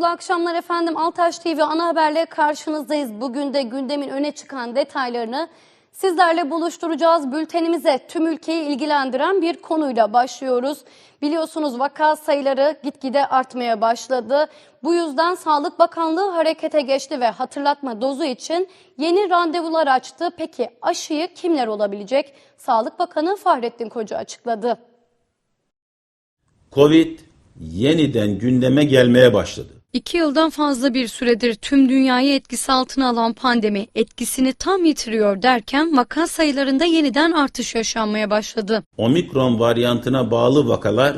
Mutlu akşamlar efendim. Altaş TV ana haberle karşınızdayız. Bugün de gündemin öne çıkan detaylarını sizlerle buluşturacağız. Bültenimize tüm ülkeyi ilgilendiren bir konuyla başlıyoruz. Biliyorsunuz vaka sayıları gitgide artmaya başladı. Bu yüzden Sağlık Bakanlığı harekete geçti ve hatırlatma dozu için yeni randevular açtı. Peki aşıyı kimler olabilecek? Sağlık Bakanı Fahrettin Koca açıkladı. Covid yeniden gündeme gelmeye başladı. İki yıldan fazla bir süredir tüm dünyayı etkisi altına alan pandemi etkisini tam yitiriyor derken vaka sayılarında yeniden artış yaşanmaya başladı. Omikron varyantına bağlı vakalar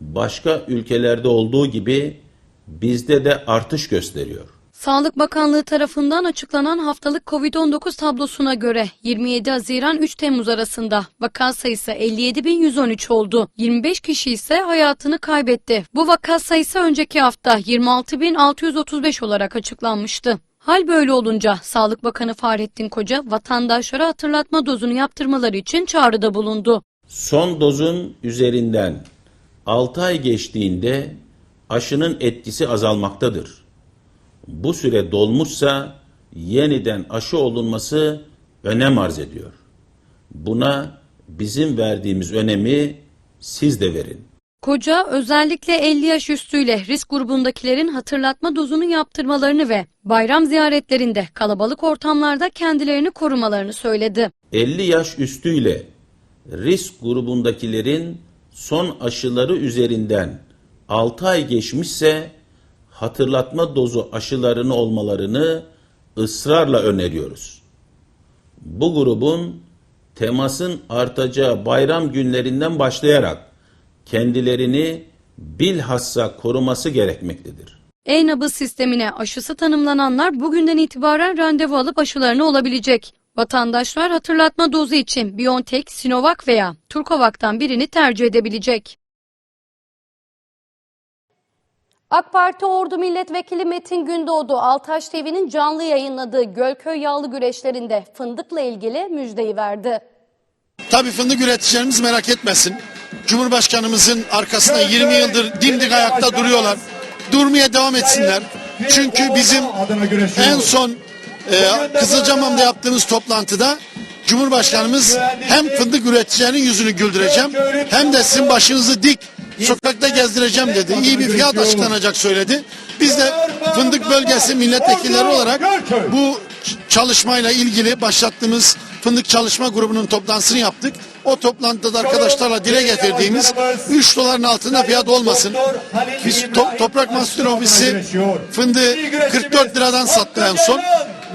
başka ülkelerde olduğu gibi bizde de artış gösteriyor. Sağlık Bakanlığı tarafından açıklanan haftalık COVID-19 tablosuna göre 27 Haziran 3 Temmuz arasında vaka sayısı 57.113 oldu. 25 kişi ise hayatını kaybetti. Bu vaka sayısı önceki hafta 26.635 olarak açıklanmıştı. Hal böyle olunca Sağlık Bakanı Fahrettin Koca vatandaşlara hatırlatma dozunu yaptırmaları için çağrıda bulundu. Son dozun üzerinden 6 ay geçtiğinde aşının etkisi azalmaktadır. Bu süre dolmuşsa yeniden aşı olunması önem arz ediyor. Buna bizim verdiğimiz önemi siz de verin. Koca özellikle 50 yaş üstüyle risk grubundakilerin hatırlatma dozunu yaptırmalarını ve bayram ziyaretlerinde kalabalık ortamlarda kendilerini korumalarını söyledi. 50 yaş üstüyle risk grubundakilerin son aşıları üzerinden 6 ay geçmişse hatırlatma dozu aşılarını olmalarını ısrarla öneriyoruz. Bu grubun temasın artacağı bayram günlerinden başlayarak kendilerini bilhassa koruması gerekmektedir. E-nabız sistemine aşısı tanımlananlar bugünden itibaren randevu alıp aşılarını olabilecek. Vatandaşlar hatırlatma dozu için BioNTech, Sinovac veya Turkovac'tan birini tercih edebilecek. AK Parti Ordu Milletvekili Metin Gündoğdu, Altaş TV'nin canlı yayınladığı Gölköy yağlı güreşlerinde fındıkla ilgili müjdeyi verdi. Tabii fındık üreticilerimiz merak etmesin. Cumhurbaşkanımızın arkasında 20 yıldır dimdik ayakta duruyorlar. Durmaya devam etsinler. Çünkü bizim en son e, Kızılcamam'da yaptığımız toplantıda Cumhurbaşkanımız hem fındık üreticilerinin yüzünü güldüreceğim hem de sizin başınızı dik sokakta gezdireceğim dedi. İyi bir fiyat açıklanacak söyledi. Biz de fındık bölgesi milletvekilleri olarak bu çalışmayla ilgili başlattığımız fındık çalışma grubunun toplantısını yaptık. O toplantıda da arkadaşlarla dile getirdiğimiz 3 doların altında fiyat olmasın. Biz to- Toprak Mahsulleri Ofisi fındığı 44 liradan sattı en son.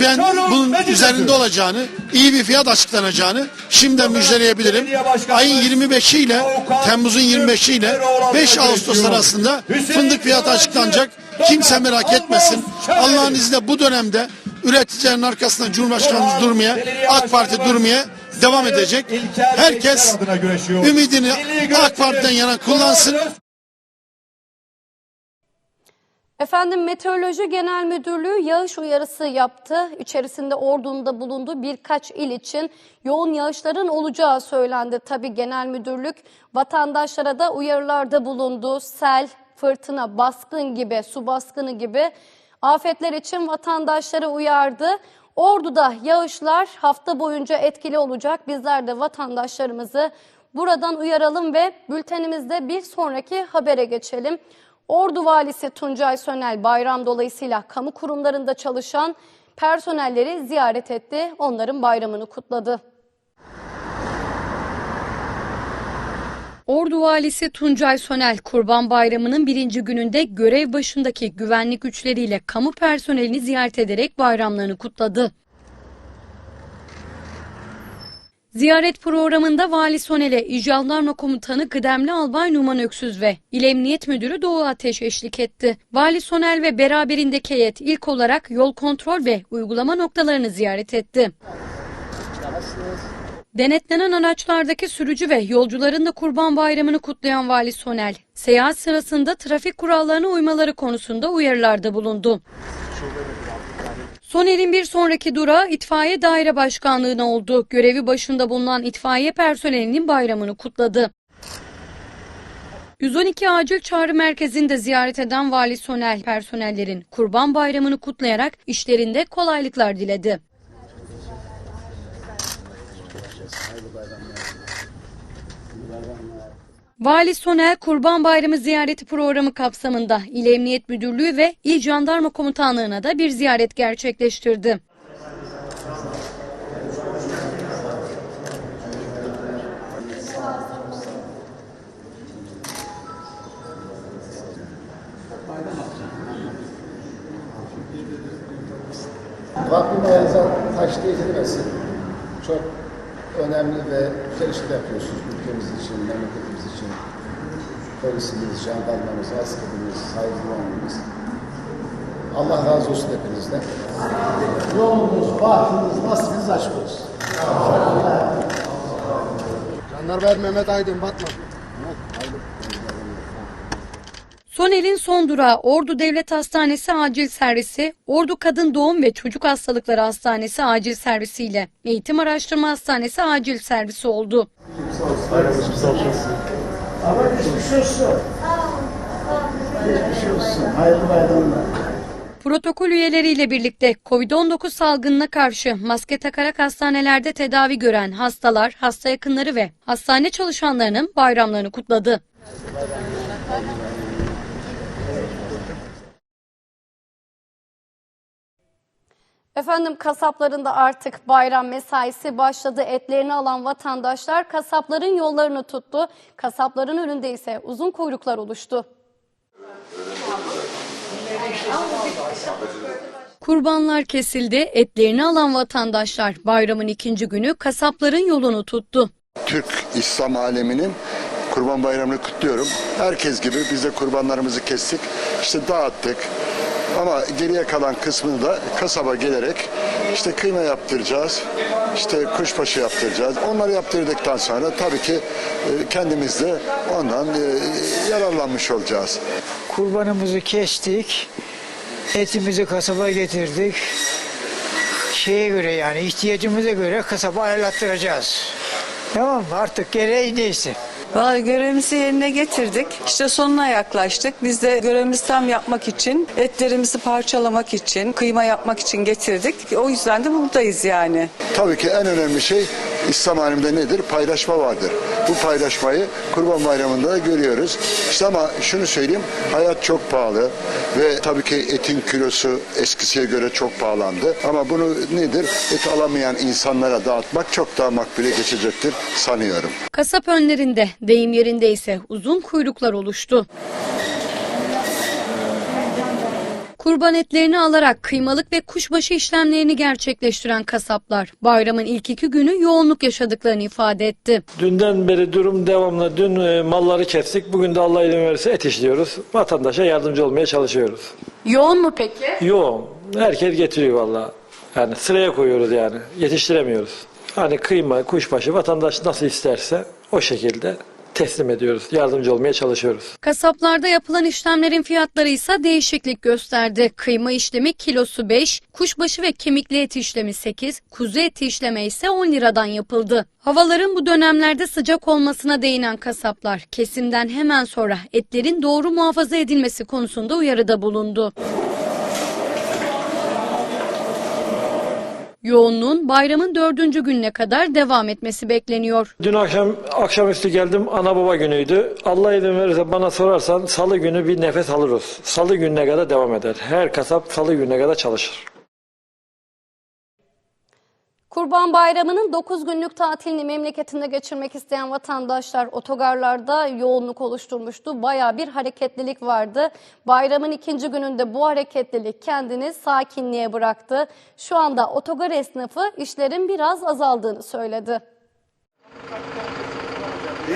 Ben bunun üzerinde olacağını, iyi bir fiyat açıklanacağını şimdiden müjdeleyebilirim. Ayın 25'i ile Temmuz'un 25'i ile 5 Ağustos arasında fındık fiyatı açıklanacak. Kimse merak etmesin. Allah'ın izniyle bu dönemde üreticilerin arkasında Cumhurbaşkanımız durmaya, AK Parti durmaya devam edecek. Herkes ümidini AK Parti'den yana kullansın. Efendim Meteoroloji Genel Müdürlüğü yağış uyarısı yaptı. İçerisinde ordunda bulunduğu birkaç il için yoğun yağışların olacağı söylendi. Tabi Genel Müdürlük vatandaşlara da uyarılarda bulundu. Sel, fırtına, baskın gibi, su baskını gibi afetler için vatandaşları uyardı. Ordu'da yağışlar hafta boyunca etkili olacak. Bizler de vatandaşlarımızı buradan uyaralım ve bültenimizde bir sonraki habere geçelim. Ordu Valisi Tuncay Sönel bayram dolayısıyla kamu kurumlarında çalışan personelleri ziyaret etti. Onların bayramını kutladı. Ordu Valisi Tuncay Sönel, Kurban Bayramı'nın birinci gününde görev başındaki güvenlik güçleriyle kamu personelini ziyaret ederek bayramlarını kutladı. Ziyaret programında Vali Sonel'e İl Jandarma Komutanı Kıdemli Albay Numan Öksüz ve İl Emniyet Müdürü Doğu Ateş eşlik etti. Vali Sonel ve beraberindeki heyet ilk olarak yol kontrol ve uygulama noktalarını ziyaret etti. Denetlenen araçlardaki sürücü ve yolcuların da Kurban Bayramı'nı kutlayan Vali Sonel, seyahat sırasında trafik kurallarına uymaları konusunda uyarılarda bulundu. Sonel'in bir sonraki durağı itfaiye daire başkanlığına oldu. Görevi başında bulunan itfaiye personelinin bayramını kutladı. 112 Acil Çağrı Merkezi'nde ziyaret eden Vali Sonel personellerin Kurban Bayramı'nı kutlayarak işlerinde kolaylıklar diledi. Vali Sonel Kurban Bayramı ziyareti programı kapsamında İl Emniyet Müdürlüğü ve İl Jandarma Komutanlığı'na da bir ziyaret gerçekleştirdi. Rabbim ayağınıza taş değdirmesin. Önemli ve güzel işler yapıyorsunuz ülkemiz için, memleketimiz için. Polisimiz, jandarmamız, askerimiz, saygılarımız. Allah razı olsun hepinizden. Yolunuz, bahtınız, nasibiniz açık olsun. Jandarma Mehmet Aydın Batman. Sonel'in son durağı Ordu Devlet Hastanesi Acil Servisi, Ordu Kadın Doğum ve Çocuk Hastalıkları Hastanesi Acil Servisi ile Eğitim Araştırma Hastanesi Acil Servisi oldu. Ama geçmiş olsun. Protokol üyeleriyle birlikte COVID-19 salgınına karşı maske takarak hastanelerde tedavi gören hastalar, hasta yakınları ve hastane çalışanlarının bayramlarını kutladı. Efendim kasapların da artık bayram mesaisi başladı. Etlerini alan vatandaşlar kasapların yollarını tuttu. Kasapların önünde ise uzun kuyruklar oluştu. Kurbanlar kesildi, etlerini alan vatandaşlar bayramın ikinci günü kasapların yolunu tuttu. Türk İslam aleminin Kurban Bayramı'nı kutluyorum. Herkes gibi biz de kurbanlarımızı kestik. işte dağıttık. Ama geriye kalan kısmını da kasaba gelerek işte kıyma yaptıracağız. işte kuşbaşı yaptıracağız. Onları yaptırdıktan sonra tabii ki e, kendimiz de ondan e, yararlanmış olacağız. kurbanımızı kestik. Etimizi kasaba getirdik. Şeye göre yani ihtiyacımıza göre kasaba ayarlattıracağız. Tamam mı? Artık gereği neyse. Vallahi görevimizi yerine getirdik. İşte sonuna yaklaştık. Biz de görevimizi tam yapmak için, etlerimizi parçalamak için, kıyma yapmak için getirdik. O yüzden de buradayız yani. Tabii ki en önemli şey İslam aleminde nedir? Paylaşma vardır. Bu paylaşmayı Kurban Bayramı'nda da görüyoruz. İşte ama şunu söyleyeyim, hayat çok pahalı ve tabii ki etin kilosu eskisiye göre çok pahalandı. Ama bunu nedir? Et alamayan insanlara dağıtmak çok daha makbule geçecektir sanıyorum. Kasap önlerinde, deyim yerinde ise uzun kuyruklar oluştu. Kurban etlerini alarak kıymalık ve kuşbaşı işlemlerini gerçekleştiren kasaplar bayramın ilk iki günü yoğunluk yaşadıklarını ifade etti. Dünden beri durum devamlı. Dün e, malları kestik. Bugün de Allah izin verirse et işliyoruz. Vatandaşa yardımcı olmaya çalışıyoruz. Yoğun mu peki? Yoğun. Herkes getiriyor valla. Yani sıraya koyuyoruz yani. Yetiştiremiyoruz. Hani kıyma, kuşbaşı vatandaş nasıl isterse o şekilde teslim ediyoruz. Yardımcı olmaya çalışıyoruz. Kasaplarda yapılan işlemlerin fiyatları ise değişiklik gösterdi. Kıyma işlemi kilosu 5, kuşbaşı ve kemikli et işlemi 8, kuzu eti işleme ise 10 liradan yapıldı. Havaların bu dönemlerde sıcak olmasına değinen kasaplar, kesimden hemen sonra etlerin doğru muhafaza edilmesi konusunda uyarıda bulundu. Yoğunluğun bayramın dördüncü gününe kadar devam etmesi bekleniyor. Dün akşam akşamüstü geldim. Ana baba günüydü. Allah izin verirse bana sorarsan salı günü bir nefes alırız. Salı gününe kadar devam eder. Her kasap salı gününe kadar çalışır. Kurban Bayramı'nın 9 günlük tatilini memleketinde geçirmek isteyen vatandaşlar otogarlarda yoğunluk oluşturmuştu. Baya bir hareketlilik vardı. Bayramın ikinci gününde bu hareketlilik kendini sakinliğe bıraktı. Şu anda otogar esnafı işlerin biraz azaldığını söyledi.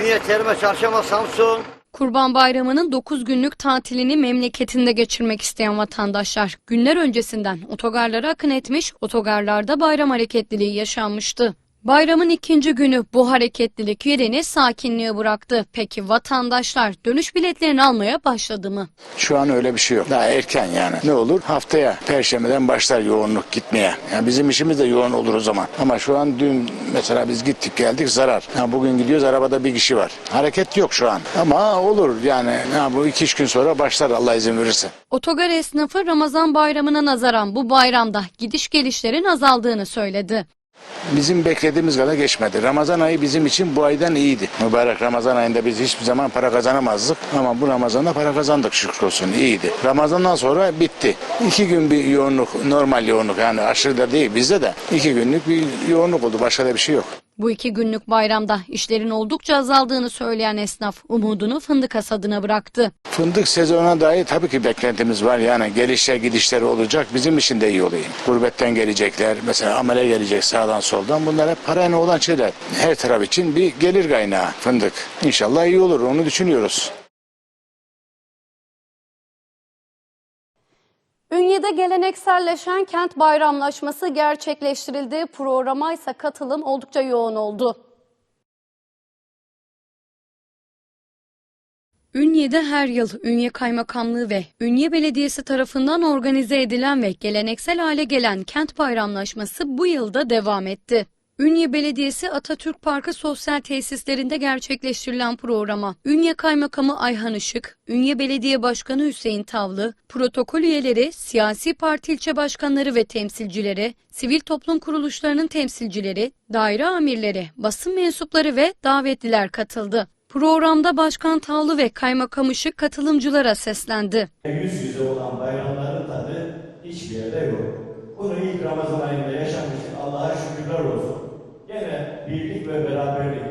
Ünye, Terme, Çarşamba, Samsun. Kurban Bayramı'nın 9 günlük tatilini memleketinde geçirmek isteyen vatandaşlar günler öncesinden otogarlara akın etmiş, otogarlarda bayram hareketliliği yaşanmıştı. Bayramın ikinci günü bu hareketlilik yerini sakinliğe bıraktı. Peki vatandaşlar dönüş biletlerini almaya başladı mı? Şu an öyle bir şey yok. Daha erken yani. Ne olur? Haftaya Perşembe'den başlar yoğunluk gitmeye. Yani bizim işimiz de yoğun olur o zaman. Ama şu an dün mesela biz gittik geldik zarar. Ha, bugün gidiyoruz arabada bir kişi var. Hareket yok şu an. Ama olur yani. Ha, bu iki üç gün sonra başlar Allah izin verirse. Otogar esnafı Ramazan bayramına nazaran bu bayramda gidiş gelişlerin azaldığını söyledi. Bizim beklediğimiz kadar geçmedi. Ramazan ayı bizim için bu aydan iyiydi. Mübarek Ramazan ayında biz hiçbir zaman para kazanamazdık. Ama bu Ramazan'da para kazandık şükür olsun. iyiydi. Ramazan'dan sonra bitti. İki gün bir yoğunluk, normal yoğunluk yani aşırı da değil bizde de. iki günlük bir yoğunluk oldu. Başka da bir şey yok. Bu iki günlük bayramda işlerin oldukça azaldığını söyleyen esnaf umudunu fındık hasadına bıraktı. Fındık sezonuna dair tabii ki beklentimiz var. Yani gelişler gidişleri olacak. Bizim için de iyi oluyor. Gurbetten gelecekler. Mesela amele gelecek sağdan soldan. Bunlar hep parayla olan şeyler. Her taraf için bir gelir kaynağı fındık. İnşallah iyi olur. Onu düşünüyoruz. Ünye'de gelenekselleşen kent bayramlaşması gerçekleştirildi. Programa ise katılım oldukça yoğun oldu. Ünye'de her yıl Ünye Kaymakamlığı ve Ünye Belediyesi tarafından organize edilen ve geleneksel hale gelen kent bayramlaşması bu yılda devam etti. Ünye Belediyesi Atatürk Parkı sosyal tesislerinde gerçekleştirilen programa Ünye Kaymakamı Ayhan Işık, Ünye Belediye Başkanı Hüseyin Tavlı, protokol üyeleri, siyasi parti ilçe başkanları ve temsilcileri, sivil toplum kuruluşlarının temsilcileri, daire amirleri, basın mensupları ve davetliler katıldı. Programda Başkan Tavlı ve Kaymakam Işık katılımcılara seslendi. Yüz yüze olan bayramların tadı hiçbir yerde yok. Bunu ilk Ramazan ayında yaşamıştık. Allah'a şükürler olsun. Birlik ve beraberlik,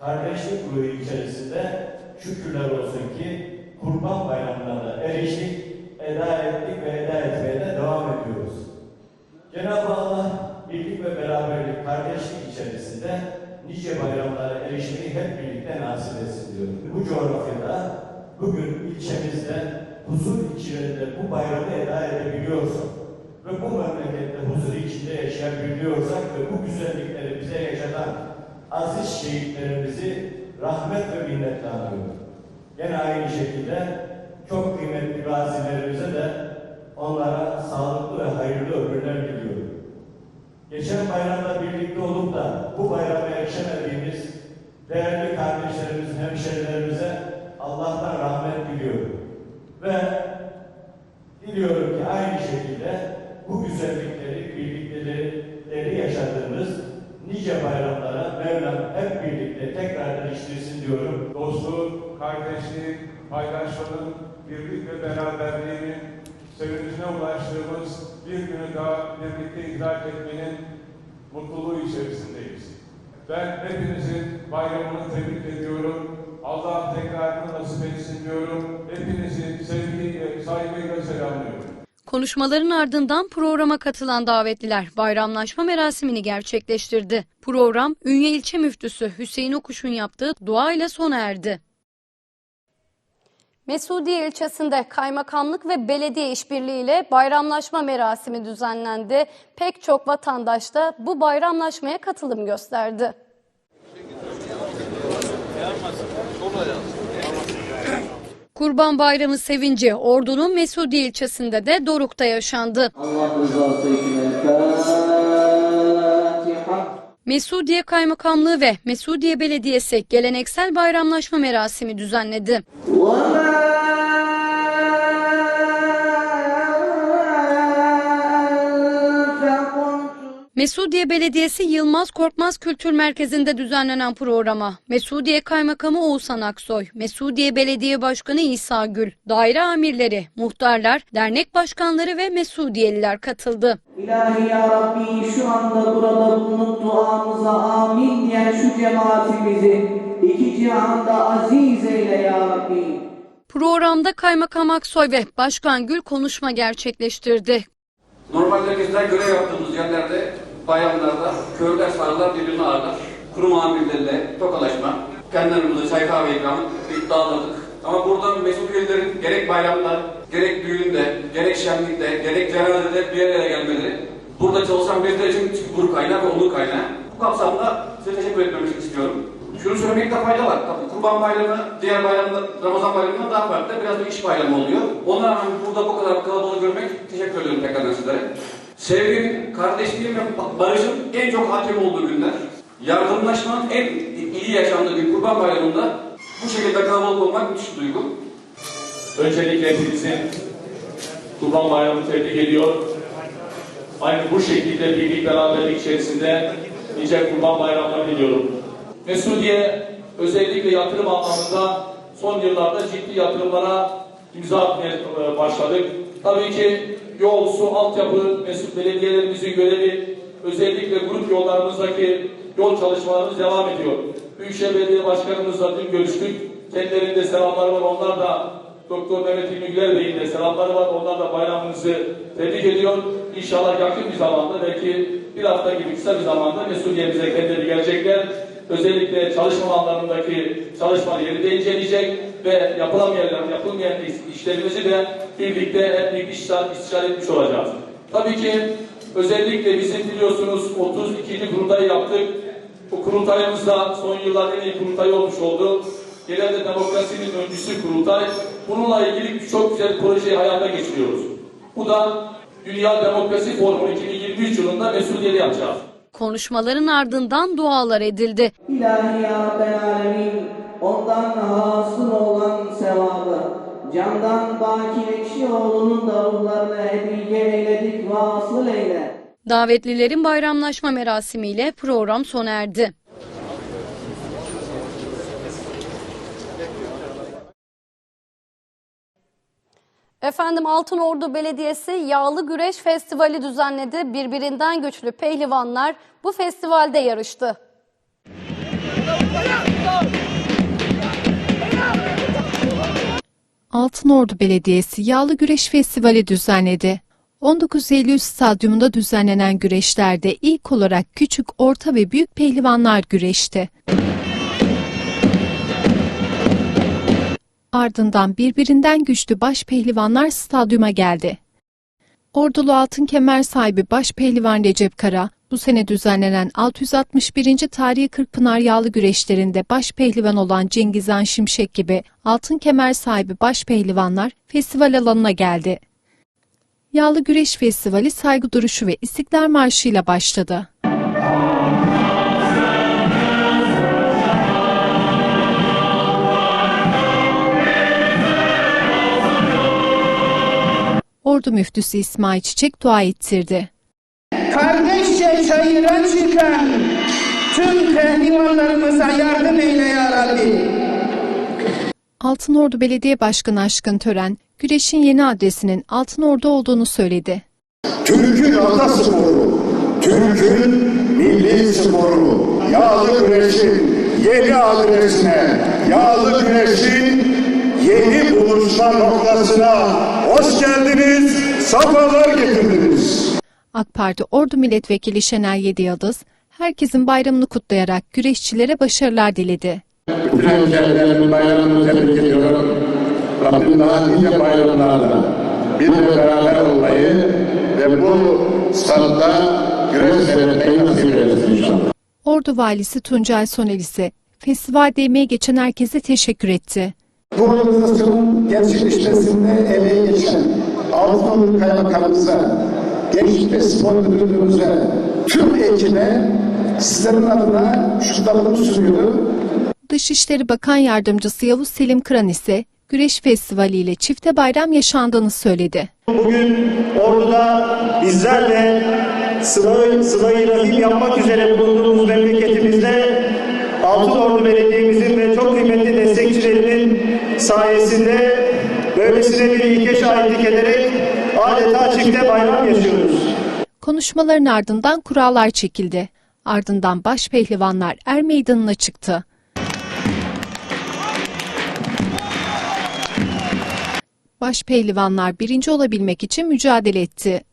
kardeşlik ruhu içerisinde şükürler olsun ki Kurban Bayramı'na da eriştik, eda ettik ve eda etmeye de devam ediyoruz. Cenab-ı Allah birlik ve beraberlik, kardeşlik içerisinde nice bayramlara erişmeyi hep birlikte nasip etsin diyorum. Bu coğrafyada bugün ilçemizde huzur içinde bu bayramı eda edebiliyorsak ve bu memlekette huzur içinde yaşayabiliyorsak ve bu güzellikleri bize yaşatan aziz şehitlerimizi rahmet ve minnetle anıyorum. Gene aynı şekilde çok kıymetli gazilerimize de onlara sağlıklı ve hayırlı ömürler diliyorum. Geçen bayramda birlikte olup da bu bayrama erişemediğimiz değerli kardeşlerimiz, hemşerilerimize Allah'tan rahmet diliyorum. Ve diliyorum ki aynı şekilde bu güzellikleri, birliktelikleri yaşadığımız nice bayramlara Mevlam hep birlikte tekrar eriştirsin diyorum. dostluk, kardeşlik, paylaşmanın, birlik ve beraberliğinin sevincine ulaştığımız bir günü daha birlikte idrak etmenin mutluluğu içerisindeyiz. Ben hepinizin bayramını tebrik ediyorum. Allah tekrarını nasip etsin diyorum. Hepinizi sevgiyle, saygıyla selamlıyorum. Konuşmaların ardından programa katılan davetliler bayramlaşma merasimini gerçekleştirdi. Program Ünye İlçe Müftüsü Hüseyin Okuş'un yaptığı duayla sona erdi. Mesudiye ilçesinde kaymakamlık ve belediye işbirliğiyle bayramlaşma merasimi düzenlendi. Pek çok vatandaş da bu bayramlaşmaya katılım gösterdi. Kurban Bayramı sevinci Ordu'nun Mesudiye ilçesinde de Doruk'ta yaşandı. Allah rızası için El Fatiha. Mesudiye Kaymakamlığı ve Mesudiye Belediyesi geleneksel bayramlaşma merasimi düzenledi. Mesudiye Belediyesi Yılmaz Korkmaz Kültür Merkezi'nde düzenlenen programa Mesudiye Kaymakamı Oğuzhan Aksoy, Mesudiye Belediye Başkanı İsa Gül, daire amirleri, muhtarlar, dernek başkanları ve Mesudiyeliler katıldı. İlahi ya Rabbi şu anda burada bulunup duamıza amin diyen şu cemaatimizi iki cihanda aziz eyle ya Rabbi. Programda Kaymakam Aksoy ve Başkan Gül konuşma gerçekleştirdi. Normalde bizler görev yaptığımız yerlerde, bayramlarda köylüler sağırlar birbirini ağırlar. Kurum amirlerle tokalaşma, kendilerimize çay kahve ikram dağılırdık. Ama burada mesuliyetlerin gerek bayramda, gerek düğünde, gerek şenlikte, gerek cenazede bir araya gelmeleri, burada çalışan bizler için gurur kaynağı ve onur kaynağı. Bu kapsamda size teşekkür etmek istiyorum. Şunu söylemekte fayda var. Tabii Kurban Bayramı, diğer bayramda, Ramazan Bayramı'ndan daha farklı. Biraz da iş bayramı oluyor. Ona rağmen burada bu kadar kalabalık görmek teşekkür ediyorum tekrardan sizlere. Sevginin, kardeşliğin ve barışın en çok hakim olduğu günler. Yardımlaşmanın en iyi yaşandığı gün Kurban Bayramı'nda bu şekilde kalabalık olmak müthiş bir duygu. Öncelikle hepinizin Kurban Bayramı'nı tebrik ediyor. Aynı bu şekilde birlik beraberlik içerisinde nice Kurban Bayramları diliyorum. Mesudiye özellikle yatırım anlamında son yıllarda ciddi yatırımlara imza atmaya e, başladık. Tabii ki yol, su, altyapı, Mesut belediyelerimizin görevi özellikle grup yollarımızdaki yol çalışmalarımız devam ediyor. Büyükşehir Belediye Başkanımızla dün görüştük. Kendilerinde selamları var. Onlar da Doktor Mehmet İlmi Güler Bey'in de selamları var. Onlar da bayramınızı tebrik ediyor. İnşallah yakın bir zamanda belki bir hafta gibi kısa bir zamanda Mesudiye'mize kendileri gelecekler. Özellikle çalışma alanlarındaki çalışmaları yerinde inceleyecek ve yapılamayan, yapılmayan iş- işlerimizi de birlikte hep birlikte istişare, istişare etmiş olacağız. Tabii ki özellikle bizim biliyorsunuz 32. kurultayı yaptık. Bu kurultayımız da son yılların en iyi kurultayı olmuş oldu. Genelde demokrasinin öncüsü kurultay. Bununla ilgili çok güzel projeyi hayata geçiriyoruz. Bu da Dünya Demokrasi Forumu 2023 yılında Mesudiye'de yapacağız. Konuşmaların ardından dualar edildi. İlahi ya Rabbel Alemin, ondan hasıl olan candan Baki Ekşioğlu'nun da ruhlarına hediye eyledik ve asıl eyle. Davetlilerin bayramlaşma merasimiyle program sona erdi. Efendim Altınordu Belediyesi Yağlı Güreş Festivali düzenledi. Birbirinden güçlü pehlivanlar bu festivalde yarıştı. Altınordu Belediyesi Yağlı Güreş Festivali düzenledi. 19 Eylül Stadyumunda düzenlenen güreşlerde ilk olarak küçük, orta ve büyük pehlivanlar güreşti. Ardından birbirinden güçlü baş pehlivanlar stadyuma geldi. Ordulu Altın Kemer sahibi baş pehlivan Recep Kara, bu sene düzenlenen 661. Tarihi Kırkpınar Yağlı güreşlerinde baş pehlivan olan Cengizhan Şimşek gibi altın kemer sahibi baş pehlivanlar festival alanına geldi. Yağlı Güreş Festivali saygı duruşu ve İstiklal Marşı ile başladı. Ordu müftüsü İsmail Çiçek dua ettirdi. Kardeşçe çayıra çıkan tüm pehlivanlarımıza yardım eyle ya Rabbi. Altınordu Belediye Başkanı Aşkın Tören, güreşin yeni adresinin Altınordu olduğunu söyledi. Türk'ün atasporu, Türk'ün milli sporu, yağlı güreşin yeni adresine, yağlı güreşin yeni buluşma noktasına hoş geldiniz, safalar getirdiniz. AK Parti Ordu Milletvekili Şener Yediyıldız, herkesin bayramını kutlayarak güreşçilere başarılar diledi. Bütün hemşehrilerimin bayramını tebrik ediyorum. Rabbim daha nice bayramlarla bizle beraber olmayı ve bu statta güreş seyretmeyi nasip eylesin inşallah. Ordu Valisi Tuncay Soner ise festivalde emeği geçen herkese teşekkür etti. Bu organizasyonun gerçekleşmesinde emeği geçen Altınoluk Kaymakamımıza, Gençlik ve Spor Müdürlüğümüze, tüm ekibe sizlerin adına şükranlarımı sunuyorum. Dışişleri Bakan Yardımcısı Yavuz Selim Kıran ise Güreş Festivali ile çifte bayram yaşandığını söyledi. Bugün Ordu'da bizlerle sıla, sıla-i rahim yapmak üzere bulunduğumuz memleketimizde Altınordu Belediye'mizin ve çok kıymetli destekçilerinin sayesinde böylesine bir ilke şahitlik ederek adeta çifte bayram yaşıyoruz. Konuşmaların ardından kurallar çekildi. Ardından baş pehlivanlar er meydanına çıktı. Baş pehlivanlar birinci olabilmek için mücadele etti.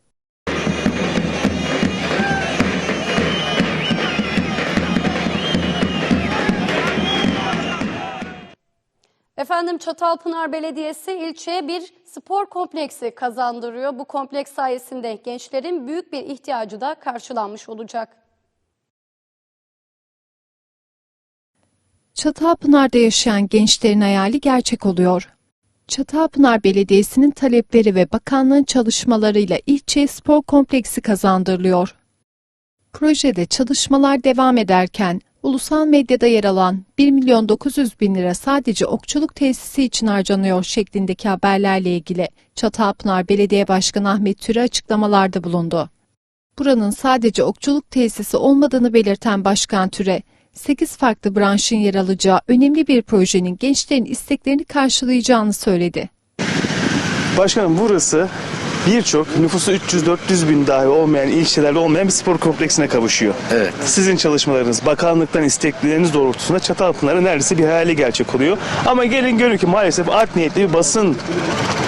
Efendim Çatalpınar Belediyesi ilçeye bir spor kompleksi kazandırıyor. Bu kompleks sayesinde gençlerin büyük bir ihtiyacı da karşılanmış olacak. Çatalpınar'da yaşayan gençlerin hayali gerçek oluyor. Çatalpınar Belediyesi'nin talepleri ve bakanlığın çalışmalarıyla ilçeye spor kompleksi kazandırılıyor. Projede çalışmalar devam ederken ulusal medyada yer alan 1 milyon 900 bin lira sadece okçuluk tesisi için harcanıyor şeklindeki haberlerle ilgili Çatalpınar Belediye Başkanı Ahmet Türe açıklamalarda bulundu. Buranın sadece okçuluk tesisi olmadığını belirten Başkan Türe, 8 farklı branşın yer alacağı önemli bir projenin gençlerin isteklerini karşılayacağını söyledi. Başkanım burası birçok nüfusu 300-400 bin dahi olmayan ilçelerde olmayan bir spor kompleksine kavuşuyor. Evet. Sizin çalışmalarınız, bakanlıktan istekleriniz doğrultusunda Çatalpınar'ın neredeyse bir hayali gerçek oluyor. Ama gelin görün ki maalesef art niyetli bir basın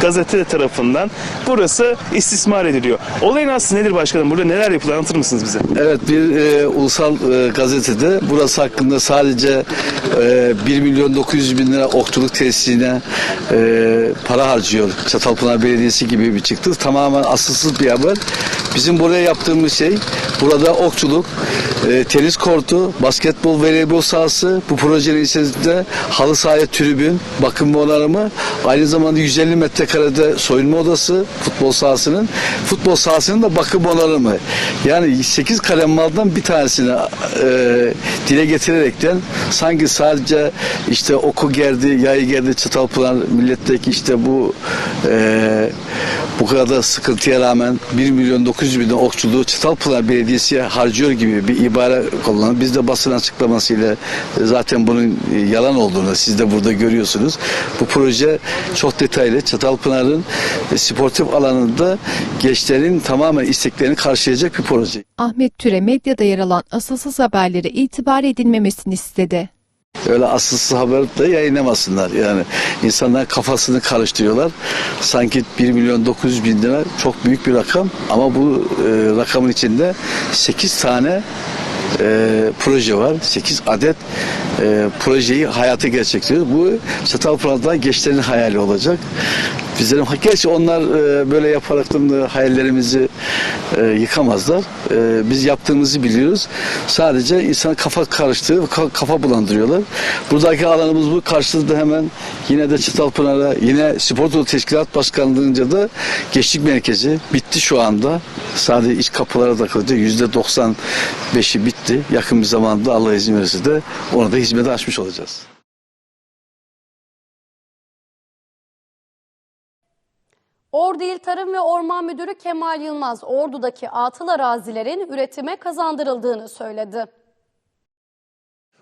gazete tarafından burası istismar ediliyor. Olayın aslı nedir başkanım? Burada neler yapılıyor? Anlatır mısınız bize? Evet bir e, ulusal e, gazetede burası hakkında sadece e, 1 milyon 900 bin lira okçuluk tesisine e, para harcıyor. Çatalpınar Belediyesi gibi bir çıktı. Tamamen asılsız bir haber. Bizim buraya yaptığımız şey burada okçuluk, e, tenis kortu, basketbol, voleybol sahası, bu projenin içerisinde halı sahaya tribün, bakım ve onarımı, aynı zamanda 150 metrekarede soyunma odası, futbol sahasının, futbol sahasının da bakım onarımı. Yani 8 kalem maldan bir tanesini e, dile getirerekten sanki sadece işte oku gerdi, yayı gerdi, Çatalpınar milletteki işte bu e, bu kadar sıkıntıya rağmen 1 milyon 900 bin okçuluğu Çatalpınar Belediyesi harcıyor gibi bir ibare kullanılıyor. Biz de basın açıklamasıyla zaten bunun yalan olduğunu siz de burada görüyorsunuz. Bu proje çok detaylı. Çatalpınar'ın sportif alanında gençlerin tamamen isteklerini karşılayacak bir proje. Ahmet Türe medyada yer alan asılsız haberlere itibar edilmemesini istedi. Öyle asılsız haber de yayınlamasınlar. Yani insanlar kafasını karıştırıyorlar. Sanki 1 milyon 900 bin lira çok büyük bir rakam ama bu e, rakamın içinde 8 tane e, proje var. 8 adet e, projeyi hayata geçiriyor. Bu Çatalpınar'da gençlerin hayali olacak. Bizlerin gerçi onlar e, böyle yaparak da hayallerimizi e, yıkamazlar. E, biz yaptığımızı biliyoruz. Sadece insan kafa karıştırıyor, ka- kafa bulandırıyorlar. Buradaki alanımız bu. Karşıda hemen yine de Çatalpınar'a, yine Spor Dolu Teşkilat Başkanlığı'nca da Gençlik Merkezi bitti şu anda. Sadece iç kapılara takıldı. Yüzde 95'i bitti. Yakın bir zamanda Allah izin verirse de onu da hizmete açmış olacağız. Ordu İl Tarım ve Orman Müdürü Kemal Yılmaz, Ordu'daki atıl arazilerin üretime kazandırıldığını söyledi.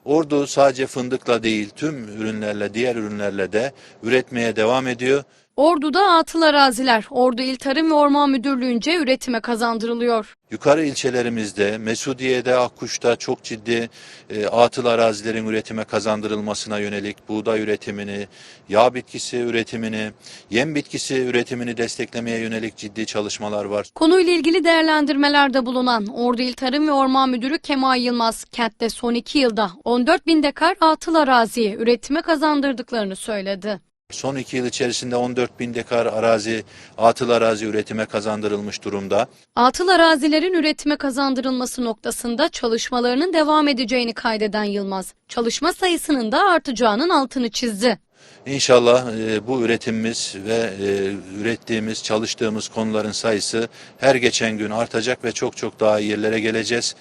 Ordu sadece fındıkla değil tüm ürünlerle diğer ürünlerle de üretmeye devam ediyor. Ordu'da atıl araziler Ordu İl Tarım ve Orman Müdürlüğü'nce üretime kazandırılıyor. Yukarı ilçelerimizde, Mesudiye'de, Akkuş'ta çok ciddi e, atıl arazilerin üretime kazandırılmasına yönelik buğday üretimini, yağ bitkisi üretimini, yem bitkisi üretimini desteklemeye yönelik ciddi çalışmalar var. Konuyla ilgili değerlendirmelerde bulunan Ordu İl Tarım ve Orman Müdürü Kemal Yılmaz, kentte son iki yılda 14 bin dekar atıl araziyi üretime kazandırdıklarını söyledi. Son iki yıl içerisinde 14 bin dekar arazi, atıl arazi üretime kazandırılmış durumda. Atıl arazilerin üretime kazandırılması noktasında çalışmalarının devam edeceğini kaydeden Yılmaz, çalışma sayısının da artacağının altını çizdi. İnşallah e, bu üretimimiz ve e, ürettiğimiz, çalıştığımız konuların sayısı her geçen gün artacak ve çok çok daha iyi yerlere geleceğiz.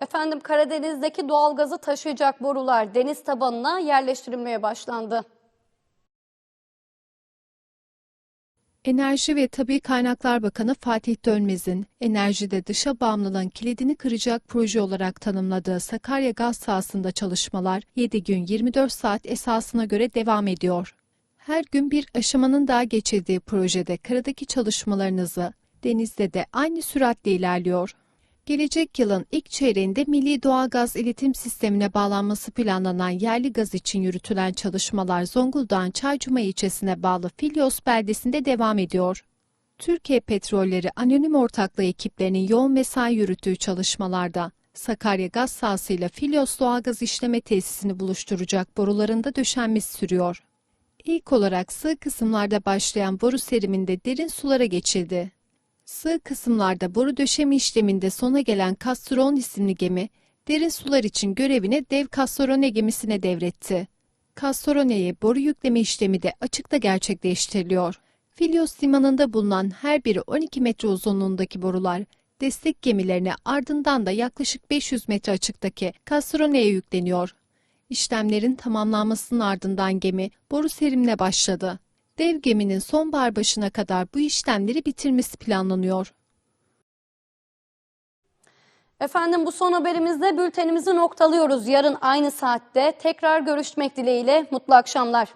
Efendim Karadeniz'deki doğalgazı taşıyacak borular deniz tabanına yerleştirilmeye başlandı. Enerji ve Tabi Kaynaklar Bakanı Fatih Dönmez'in enerjide dışa bağımlılığın kilidini kıracak proje olarak tanımladığı Sakarya gaz sahasında çalışmalar 7 gün 24 saat esasına göre devam ediyor. Her gün bir aşamanın daha geçildiği projede karadaki çalışmalarınızı denizde de aynı süratle ilerliyor. Gelecek yılın ilk çeyreğinde Milli Doğalgaz İletim Sistemi'ne bağlanması planlanan yerli gaz için yürütülen çalışmalar Zonguldak'ın Çaycuma ilçesine bağlı Filyos beldesinde devam ediyor. Türkiye Petrolleri Anonim Ortaklığı ekiplerinin yoğun mesai yürüttüğü çalışmalarda Sakarya gaz sahasıyla Filyos Doğalgaz İşleme Tesisini buluşturacak borularında döşenmesi sürüyor. İlk olarak sığ kısımlarda başlayan boru seriminde derin sulara geçildi. Sığ kısımlarda boru döşeme işleminde sona gelen Castron isimli gemi, derin sular için görevini dev Castorone gemisine devretti. Castoroneye boru yükleme işlemi de açıkta gerçekleştiriliyor. Filyos limanında bulunan her biri 12 metre uzunluğundaki borular destek gemilerine ardından da yaklaşık 500 metre açıktaki Castoroneye yükleniyor. İşlemlerin tamamlanmasının ardından gemi boru serimine başladı. Dev geminin sonbahar başına kadar bu işlemleri bitirmesi planlanıyor. Efendim bu son haberimizde bültenimizi noktalıyoruz. Yarın aynı saatte tekrar görüşmek dileğiyle mutlu akşamlar.